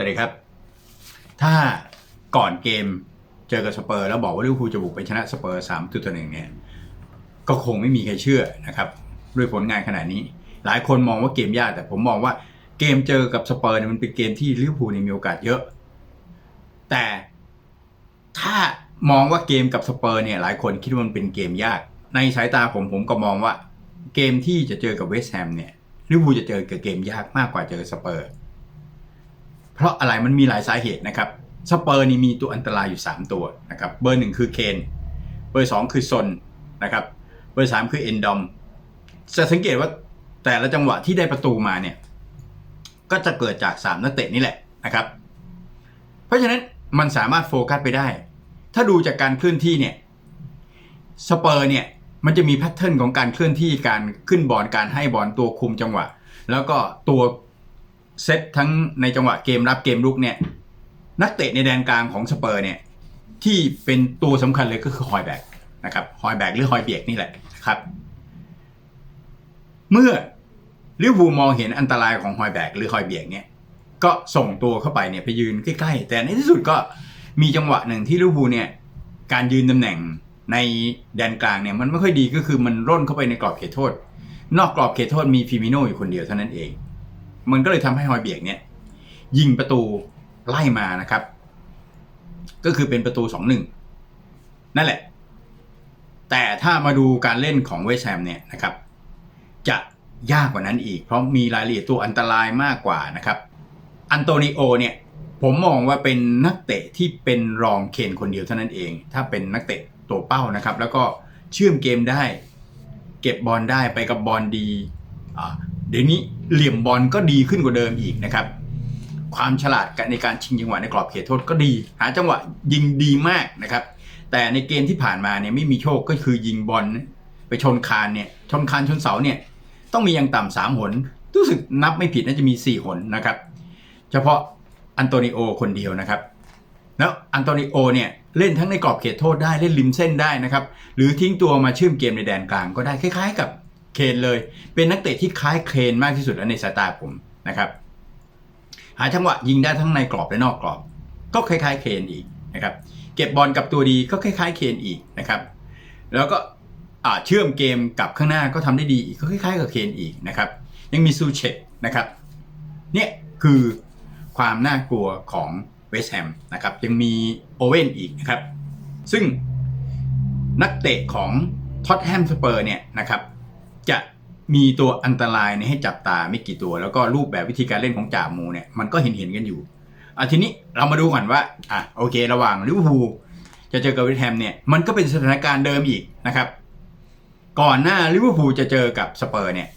วัสดีครับ ถ้าก่อนเกมเจอกับสเปอร์ แล้วบอกว่าลิเวอร์พูลจะบุกไปชนะสเปอร์สามตัวหนึ่งเนี่ย ก็คงไม่มีใครเชื่อนะครับ ด้วยผลงานขนาดนี้ หลายคนมองว่าเกมยากแต่ผมมองว่าเกมเจอกับสเปอร์เนี่ยมันเป็นเกมที่ลิเวอร์พูลมีโอกาสเยอะ แต่ถ้ามองว่าเกมกับสเปอร์เนี่ยหลายคนคิดว่ามันเป็นเกมยาก ในสายตาผมผมก็มองว่าเกมที่จะเจอกับเวสต์แฮมเนี่ยลิเวอร์พูลจะเจอกับเกมยากมากกว่าเจอสเปอร์ เพราะอะไรมันมีหลายสาเหตุนะครับสเปอร์นี่มีตัวอันตรายอยู่ 3 ตัวนะครับเบอร์หนึ่งคือเคนเบอร์2คือซนนะครับเบอร์3คือเอนดอมจะสังเกตว่าแต่ละจังหวะที่ได้ประตูมาเนี่ยก็จะเกิดจาก 3 นักเตะนี่แหละนะครับ เพราะฉะนั้นมันสามารถโฟกัสไปได้ ถ้าดูจากการเคลื่อนที่เนี่ยสเปอร์เนี่ยมันจะมีแพทเทิร์นของการเคลื่อนที่การขึ้นบอลการให้บอลตัวคุมจังหวะ แล้วก็ตัว เซตทั้งในจังหวะเกมรับเกมลุกเนี่ย นักเตะในแดนกลางของสเปอร์เนี่ย ที่เป็นตัวสำคัญเลยก็คือฮอยแบกนะครับฮอยแบกหรือฮอยเบียกนี่แหละครับ เมื่อลิเวอร์พูลมองเห็นอันตรายของฮอยแบกหรือฮอยเบียกเนี่ย ก็ส่งตัวเข้าไปเนี่ยไปยืนใกล้ๆ แต่ในที่สุดก็มีจังหวะหนึ่งที่ลิเวอร์พูลเนี่ย การยืนตำแหน่งในแดนกลางเนี่ยมันไม่ค่อยดีก็คือมันร่นเข้าไปในกรอบเขตโทษ นอกกรอบเขตโทษมีฟิมิโนอยู่คนเดียวเท่านั้นเอง มันก็เลยทำให้ฮอยเบียกเนี่ยยิงประตูไล่มานะครับ ก็คือเป็นประตูสองหนึ่งนั่นแหละ แต่ถ้ามาดูการเล่นของเวสแฮมเนี่ยนะครับ จะยากกว่านั้นอีก เพราะมีรายละเอียดตัวอันตรายมากกว่านะครับ อันโตนิโอเนี่ยผมมองว่าเป็นนักเตะที่เป็นรองเคนคนเดียวเท่านั้นเอง ถ้าเป็นนักเตะตัวเป้านะครับ แล้วก็เชื่อมเกมได้ เก็บบอลได้ไปกับบอลดีเดี๋ยวนี้ เหลี่ยมบอลก็ดีขึ้นกว่าเดิมอีกนะครับ ความฉลาดในการชิงจังหวะในกรอบเขตโทษก็ดี หาจังหวะยิงดีมากนะครับ แต่ในเกมที่ผ่านมาเนี่ยไม่มีโชคก็คือยิงบอลไปชนคานเนี่ยชนคานชนเสาเนี่ยต้องมีอย่างต่ำสามหนรู้สึกนับไม่ผิดน่าจะมีสี่หนนะครับ เฉพาะอันโตนิโอคนเดียวนะครับ แล้วอันโตนิโอเนี่ยเล่นทั้งในกรอบเขตโทษได้เล่นริมเส้นได้นะครับ หรือทิ้งตัวมาเชื่อมเกมในแดนกลางก็ได้คล้ายๆกับ เคนเลย เป็นนักเตะที่คล้ายเคนมากที่สุดแล้วในสายตาผมนะครับ หาจังหวะยิงได้ทั้งในกรอบและนอกกรอบ ก็คล้ายๆเคนอีกนะครับ เก็บบอลกับตัวดีก็คล้ายๆเคนอีกนะครับ แล้วก็เชื่อมเกมกับข้างหน้าก็ทำได้ดีอีกก็คล้ายๆกับเคนอีกนะครับ ยังมีซูเชตนะครับ เนี่ยคือความน่ากลัวของเวสแฮมนะครับ ยังมีโอเว่นอีกนะครับ ซึ่งนักเตะของท็อตแฮมสเปอร์เนี่ยนะครับ จะมีตัวอันตรายในให้จับตาไม่กี่ตัว แล้วก็รูปแบบวิธีการเล่นของจ่ามูเนี่ยมันก็เห็นเห็นกันอยู่อะทีนี้เรามาดูก่อนว่าอะโอเค ระหว่างลิเวอร์พูลจะเจอกับเวสต์แฮมเนี่ยมันก็เป็นสถานการณ์เดิมอีกนะครับ ก่อนหน้าลิเวอร์พูลจะเจอกับสเปอร์เนี่ย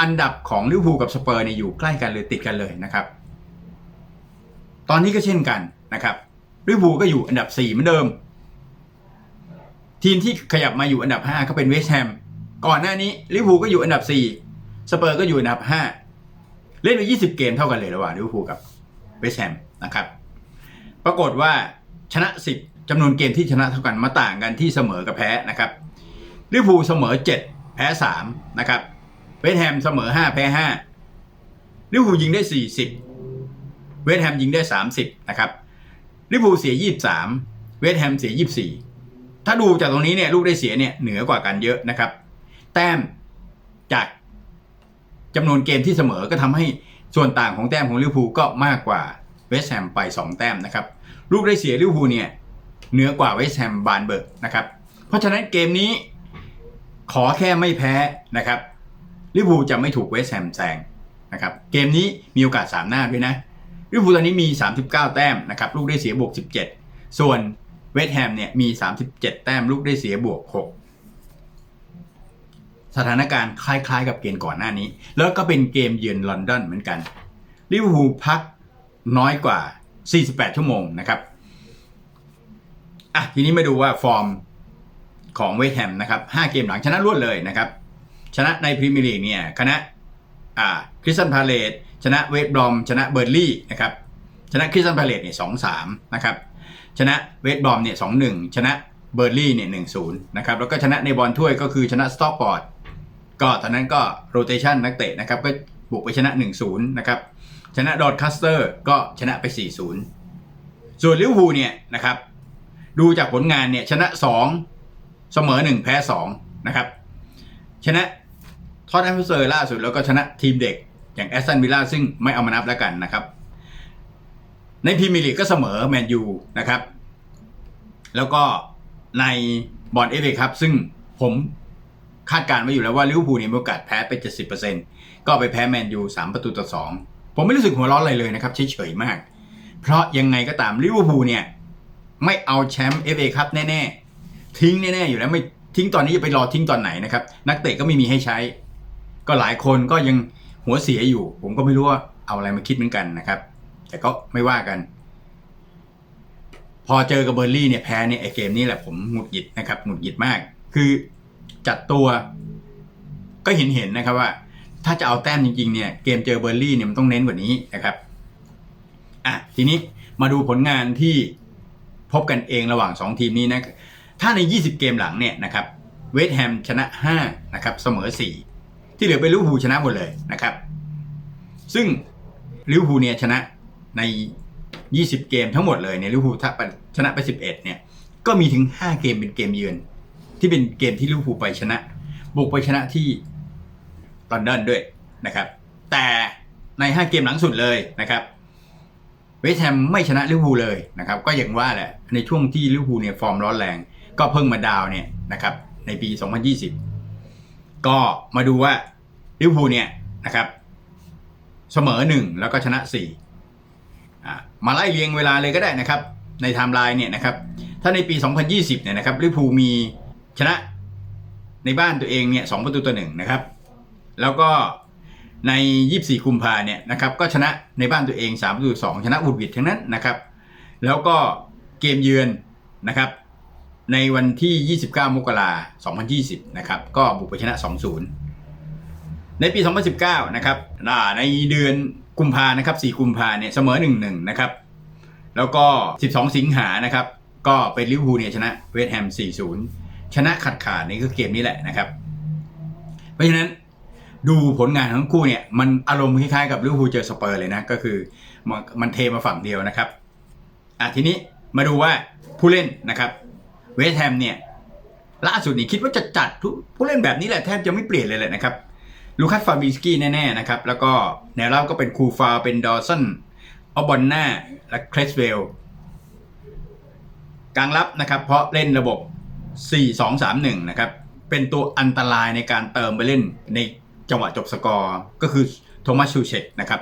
อันดับของลิเวอร์พูลกับสเปอร์เนี่ยอยู่ใกล้กันเลยติดกันเลยนะครับ ตอนนี้ก็เช่นกันนะครับลิเวอร์พูลก็อยู่อันดับ4เหมือนเดิม ทีมที่ขยับมาอยู่อันดับ 5 ก็เป็นเวสต์แฮม ก่อนหน้านี้ลิเวอร์พูลก็อยู่อันดับ4สเปอร์ก็อยู่อันดับ 5 เล่นไป 20 เกมเท่ากันเลยระหว่างลิเวอร์พูลกับเวสต์แฮมนะครับ ปรากฏว่าชนะ 10จำนวนเกมที่ชนะเท่ากันมาต่างกันที่เสมอกับแพ้นะครับลิเวอร์พูลเสมอ 7 แพ้ 3 นะครับเวสต์แฮมเสมอ 5 แพ้ 5ลิเวอร์พูลยิงได้ 40 เวสต์แฮมยิงได้ 30 นะครับลิเวอร์พูลเสีย 23 เวสต์แฮมเสีย 24 ถ้าดูจากตรงนี้เนี่ยลูกได้เสียเนี่ยเหนือกว่ากันเยอะนะครับ แต้มจากจำนวนเกมที่เสมอก็ทำให้ส่วนต่างของแต้มของลิเวอร์พูลก็มากกว่าเวสต์แฮมไป 2 แต้มนะครับลูกได้เสียลิเวอร์พูลเนี่ยเหนือกว่าเวสต์แฮมบานเบิร์กนะครับเพราะฉะนั้นเกมนี้ขอแค่ไม่แพ้นะครับลิเวอร์พูลจะไม่ถูกเวสต์แฮมแซงนะครับเกมนี้มีโอกาส 3 หน้าด้วยนะลิเวอร์พูลตอนนี้มี 39 แต้มนะครับลูกได้เสียบวก 17 ส่วนเวสต์แฮมเนี่ยมี 37 แต้มลูกได้เสียบวก 6 สถานการณ์คล้ายๆ กับเกมก่อนหน้านี้ แล้วก็เป็นเกมเยือนลอนดอนเหมือนกันลิเวอร์พูลพักน้อยกว่า 48 ชั่วโมงนะครับอะทีนี้มาดูว่าฟอร์มของเวสต์แฮมนะครับ5เกมหลังชนะรวดเลยนะครับ ชนะในพรีเมียร์ลีกเนี่ยคณะอ่าคริสตันพาเลตชนะเวสต์บรอม ชนะเบอร์ลี่นะครับชนะคริสตันพาเลตเนี่ยสองสามนะครับชนะเวสต์บรอมเนี่ยสองหนึ่งชนะเบอร์ลี่เนี่ยหนึ่งศูนย์นะครับแล้วก็ชนะในบอลถ้วยก็คือชนะสต็อกปอร์ด ก็ตอนนั้นก็โรเตชันนักเตะนะครับก็บุกไปชนะ 1-0 นะครับ ชนะดอร์คัสเตอร์ก็ชนะไป 4-0 ส่วนลิเวอร์พูลเนี่ยนะครับ ดูจากผลงานเนี่ยชนะ 2 เสมอ 1 แพ้ 2 นะครับ ชนะทอตแนมเซอร์ล่าสุดแล้วก็ชนะทีมเด็กอย่างแอสตันวิลล่าซึ่งไม่เอามานับแล้วกันนะครับ ในพรีเมียร์ลีกก็เสมอแมนยูนะครับ แล้วก็ในบอลเอฟเอครับซึ่งผม คาดการณ์ไว้อยู่แล้วว่าลิเวอร์พูลเนี่ยมีโอกาสแพ้ไป 70%ก็ไปแพ้แมนยู3ประตูต่อ 2 ผมไม่รู้สึกหัวร้อนอะไรเลยนะครับเฉยๆมาก เพราะยังไงก็ตามลิเวอร์พูลเนี่ยไม่เอาแชมป์เอฟเอครับแน่ๆ ทิ้งแน่ๆอยู่แล้วไม่ทิ้งตอนนี้จะไปรอทิ้งตอนไหนนะครับ นักเตะก็ไม่มีให้ใช้ ก็หลายคนก็ยังหัวเสียอยู่ ผมก็ไม่รู้ว่าเอาอะไรมาคิดเหมือนกันนะครับ แต่ก็ไม่ว่ากัน พอเจอกับเบอร์ลี่เนี่ยแพ้เนี่ยไอเกมนี้แหละผมหงุดหงิดนะครับหงุดหงิดมาก คือ จัดตัว ก็เห็นเห็นนะครับว่า ถ้าจะเอาแต้มจริงๆเนี่ยเกมเจอเบอร์ลี่เนี่ยมันต้องเน้นกว่านี้นะครับอะทีนี้มาดูผลงานที่พบกันเองระหว่าง 2 ทีมนี้นะถ้าใน 20 เกมหลังเนี่ยนะครับเวสต์แฮมชนะ5นะครับเสมอ 4 ที่เหลือเป็นลิเวอร์พูลชนะหมดเลยนะครับ ซึ่งลิเวอร์พูลเนี่ยชนะใน 20 เกมทั้งหมดเลยเนี่ยลิเวอร์พูลถ้าชนะไป 11เนี่ยก็มีถึง 5 เกมเป็นเกมเยือน ที่เป็นเกมที่ลิเวอร์พูลไปชนะ บุกไปชนะที่ลอนดอนด้วยนะครับ แต่ใน 5 เกมหลังสุดเลยนะครับเวสต์แฮมไม่ชนะลิเวอร์พูลเลยนะครับ ก็อย่างว่าแหละในช่วงที่ลิเวอร์พูลเนี่ยฟอร์มร้อนแรง ก็เพิ่งมาดาวเนี่ยนะครับในปี 2020 ก็มาดูว่าลิเวอร์พูลเนี่ยนะครับเสมอหนึ่งแล้วก็ชนะสี่มาไล่เรียงเวลาเลยก็ได้นะครับ ในไทม์ไลน์เนี่ยนะครับ ถ้าในปี 2020 เนี่ยนะครับลิเวอร์พูลมี ชนะในบ้านตัวเองเนี่ยสองประตูต่อหนึ่งนะครับ แล้วก็ใน 24กุมภาเนี่ยนะครับก็ชนะในบ้านตัวเอง3ประตู2ชนะอุดวิดทั้งนั้นนะครับ แล้วก็เกมเยือนนะครับ ในวันที่ 29 มกราคม 2020 นะครับ ก็บุกไปชนะ 2-0 ในปี 2019 นะครับในเดือนกุมภานะครับ 4 กุมภาเนี่ยเสมอ 1-1 นะครับ แล้วก็ 12 สิงหานะครับ ก็เป็นลิเวอร์พูลเนี่ยชนะเวสต์แฮม 4-0 ชนะขาดขาดนี่ก็เกมนี้แหละนะครับ เพราะฉะนั้นดูผลงานของคู่เนี่ยมันอารมณ์คล้ายๆกับลิเวอร์พูลเจอสเปอร์เลยนะ ก็คือมันมันเทมาฝั่งเดียวนะครับอะทีนี้มาดูว่าผู้เล่นนะครับ เวสแฮมเนี่ยล่าสุดนี่คิดว่าจะจัดผู้เล่นแบบนี้แหละแทบจะไม่เปลี่ยนเลยแหละนะครับลูคัสฟาบิสกี้แน่ๆนะครับ แล้วก็แนวรับก็เป็นคูฟาเป็นดอสันออบอนนาและเครสเวลกลางรับนะครับ เพราะเล่นระบบ 4-2-3-1 นะครับ เป็นตัวอันตรายในการเติมไปเล่นในจังหวะจบสกอร์ก็คือโทมัสชูเชกนะครับ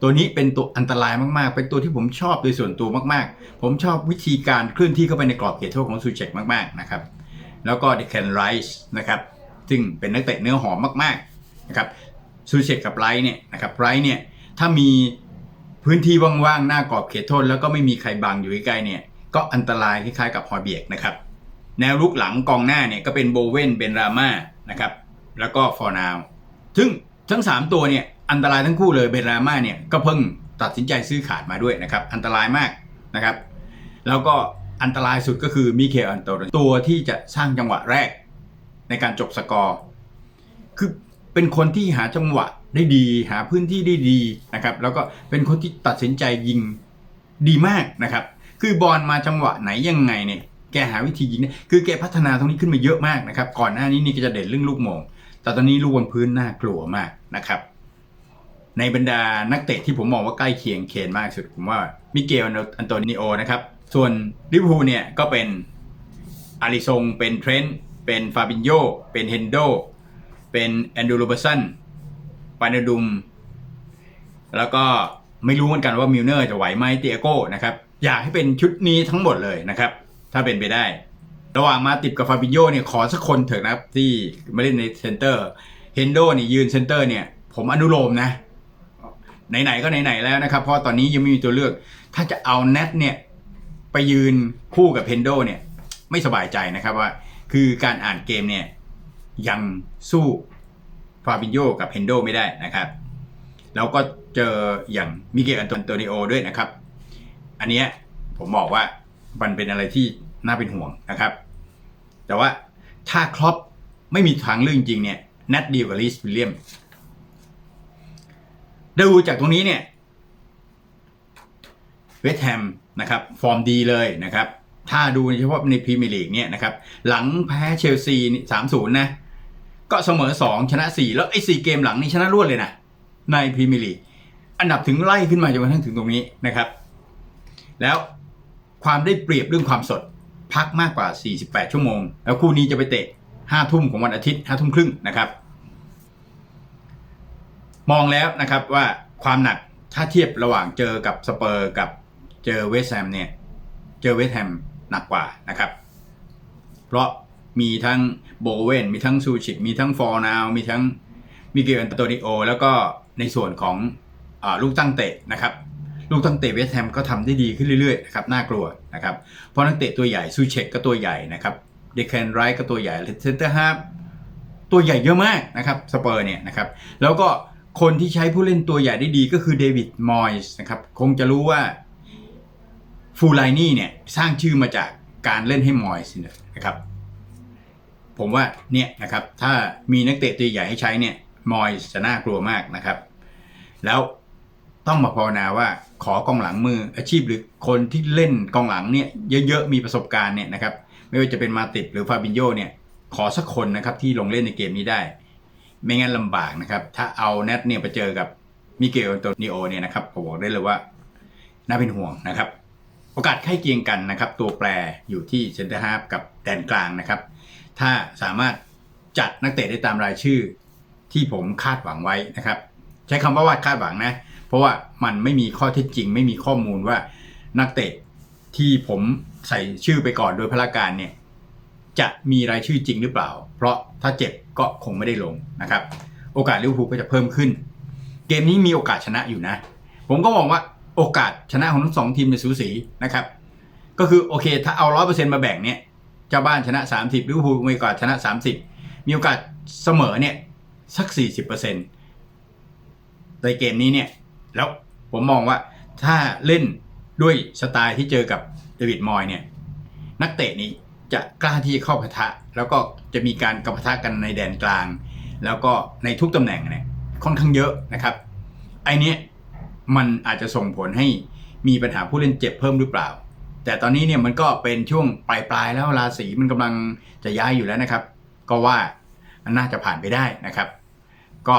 ตัวนี้เป็นตัวอันตรายมากๆ เป็นตัวที่ผมชอบโดยส่วนตัวมากๆ ผมชอบวิธีการเคลื่อนที่เข้าไปในกรอบเขตโทษของซูเชกมากๆนะครับ แล้วก็เดคแคนไรส์นะครับ ซึ่งเป็นนักเตะเนื้อหอมมากๆนะครับซูเชกกับไรท์เนี่ยนะครับไรท์เนี่ยถ้ามีพื้นที่ว่างๆ หน้ากรอบเขตโทษแล้วก็ไม่มีใครบังอยู่ใกล้เนี่ย ก็อันตรายคล้ายๆกับฮอยเบียกนะครับ แนวลุกหลังกองหน้าเนี่ยก็เป็นโบเวนเบนราม่านะครับแล้วก็ฟอร์นาวซึ่งทั้ง 3 ตัวเนี่ยอันตรายทั้งคู่เลยเบนราม่าเนี่ยก็เพิ่งตัดสินใจซื้อขาดมาด้วยนะครับอันตรายมากนะครับแล้วก็อันตรายสุดก็คือมิเคลอันโตนตัวที่จะสร้างจังหวะแรกในการจบสกอร์คือเป็นคนที่หาจังหวะได้ดีหาพื้นที่ได้ดีนะครับแล้วก็เป็นคนที่ตัดสินใจยิงดีมากนะครับ คือบอลมาจังหวะไหนยังไงเนี่ย แกหาวิธียิงเนี่ยคือแกพัฒนาตรงนี้ขึ้นมาเยอะมากนะครับ ก่อนหน้านี้นี่ก็จะเด่นเรื่องลูกโมง แต่ตอนนี้ลูกบนพื้นน่ากลัวมากนะครับ ในบรรดานักเตะที่ผมมองว่าใกล้เคียงเคนมากสุดผมว่ามิเกลอันโตนิโอนะครับ ส่วนลิเวอร์พูลเนี่ยก็เป็นอาริซงเป็นเทรนต์เป็นฟาบินโยเป็นเฮนโดเป็นแอนดูโรเบสันปานาดุม แล้วก็ไม่รู้เหมือนกันว่ามิลเนอร์จะไหวไหมเตียโก้นะครับ อยากให้เป็นชุดนี้ทั้งหมดเลยนะครับ ถ้าเป็นไปได้ ระหว่างมาติดกับฟาบินโยเนี่ยขอสักคนเถอะนะครับ ที่มาเล่นในเซนเตอร์เฮนโดเนี่ยยืนเซนเตอร์เนี่ย ผมอนุโลมนะ ไหนๆก็ไหนๆแล้วนะครับ เพราะตอนนี้ยังไม่มีตัวเลือก ถ้าจะเอาเนทเนี่ย ไปยืนคู่กับเพนโดเนี่ย ไม่สบายใจนะครับว่า คือการอ่านเกมเนี่ยยังสู้ฟาบินโยกับเพนโดไม่ได้นะครับแล้วก็เจออย่างมิเกลอันโตนิโอด้วยนะครับ อันเนี้ยผมบอกว่ามันเป็นอะไรที่ น่าเป็นห่วงนะครับ แต่ว่าถ้าครอปไม่มีทางเรื่องจริงเนี่ยนัดเดียวกับลิสวิลเลียมดูจากตรงนี้เนี่ยเวสต์แฮมนะครับฟอร์มดีเลยนะครับ ถ้าดูเฉพาะในพรีเมียร์ลีกเนี่ยนะครับ หลังแพ้เชลซีสามศูนย์นะ ก็เสมอ2ชนะ4แล้วไอ้สเกมหลังนี่ชนะรวดเลยนะ ในพรีเมียร์ลีกอันดับถึงไล่ขึ้นมาจนกระทั่งถึงตรงนี้นะครับ แล้วความได้เปรียบเรื่องความสด พักมากกว่า 48 ชั่วโมง แล้วคู่นี้จะไปเตะ5ทุ่มของวันอาทิตย์5ทุ่มครึ่งนะครับ มองแล้วนะครับว่าความหนักถ้าเทียบระหว่างเจอกับสเปอร์กับเจอเวสแฮมเนี่ย เจอเวสแฮมหนักกว่านะครับ เพราะมีทั้งโบเวนมีทั้งซูชิกมีทั้งฟอร์นาวมีทั้งมิเกลอันโตนิโอ แล้วก็ในส่วนของอลูกตั้งเตะนะครับ ลูกตั้งเตะเวสต์แฮมก็ทำได้ดีขึ้นเรื่อยๆนะครับน่ากลัวนะครับเพราะนักเตะตัวใหญ่ซูเช็กก็ตัวใหญ่นะครับเดคแคนไรท์ก็ตัวใหญ่เซนเตอร์ฮาร์ตัวใหญ่เยอะมากนะครับสเปอร์เนี่ยนะครับแล้วก็คนที่ใช้ผู้เล่นตัวใหญ่ได้ดีก็คือเดวิดมอยส์นะครับคงจะรู้ว่าฟูไลนี่เนี่ยสร้างชื่อมาจากการเล่นให้มอยส์เนี่ยนะครับผมว่าเนี่ยนะครับถ้ามีนักเตะตัวใหญ่ให้ใช้เนี่ยมอยส์จะน่ากลัวมากนะครับ แล้ว ต้องมาภาวนาว่าขอกองหลังมืออาชีพหรือคนที่เล่นกองหลังเนี่ยเยอะๆมีประสบการณ์เนี่ยนะครับไม่ว่าจะเป็นมาติดหรือฟาบินโยเนี่ยขอสักคนนะครับที่ลงเล่นในเกมนี้ได้ ไม่งั้นลำบากนะครับ ถ้าเอาแนทเนี่ยไปเจอกับมิเกลอันโตนิโอเนี่ยนะครับผมบอกได้เลยว่าน่าเป็นห่วงนะครับ โอกาสใกล้เคียงกันนะครับ ตัวแปรอยู่ที่เซนเตอร์ฮาร์ฟกับแดนกลางนะครับ ถ้าสามารถจัดนักเตะได้ตามรายชื่อ ที่ผมคาดหวังไว้นะครับ ใช้คำว่าว่าคาดหวังนะ ราะว่ามันไม่มีข้อเท็จจริง ไม่มีข้อมูลว่านักเตะที่ผมใส่ชื่อไปก่อนโดยพละการเนี่ยจะมีรายชื่อจริงหรือเปล่า เพราะถ้าเจ็บก็คงไม่ได้ลงนะครับ โอกาสลิเวอร์พูลก็จะเพิ่มขึ้น เกมนี้มีโอกาสชนะอยู่นะ ผมก็มองว่าโอกาสชนะของทั้งสองทีมเป็นสูสีนะครับ ก็คือโอเค ถ้าเอาร้อยเปอร์เซ็นต์มาแบ่งเนี่ยเจ้าบ้านชนะ 30ลิเวอร์พูลมีโอกาสชนะ 30 มีโอกาสเสมอเนี่ยสัก 40%ในเกมนี้เนี่ย แล้วผมมองว่าถ้าเล่นด้วยสไตล์ที่เจอกับเดวิดมอยเนี่ย นักเตะนี้จะกล้าที่จะเข้าปะทะ แล้วก็จะมีการกระปะทะกันในแดนกลาง แล้วก็ในทุกตำแหน่งเนี่ยค่อนข้างเยอะนะครับไอเนี้ยมันอาจจะส่งผลให้มีปัญหาผู้เล่นเจ็บเพิ่มหรือเปล่า แต่ตอนนี้เนี่ยมันก็เป็นช่วงปลายปลายๆแล้วราศีมันกำลังจะย้ายอยู่แล้วนะครับ ก็ว่ามันน่าจะผ่านไปได้นะครับ ก็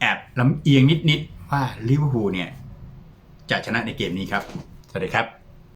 แอบลำเอียงนิดๆ ว่าลิเวอร์พูลเนี่ยจะชนะในเกมนี้ครับ สวัสดีครับ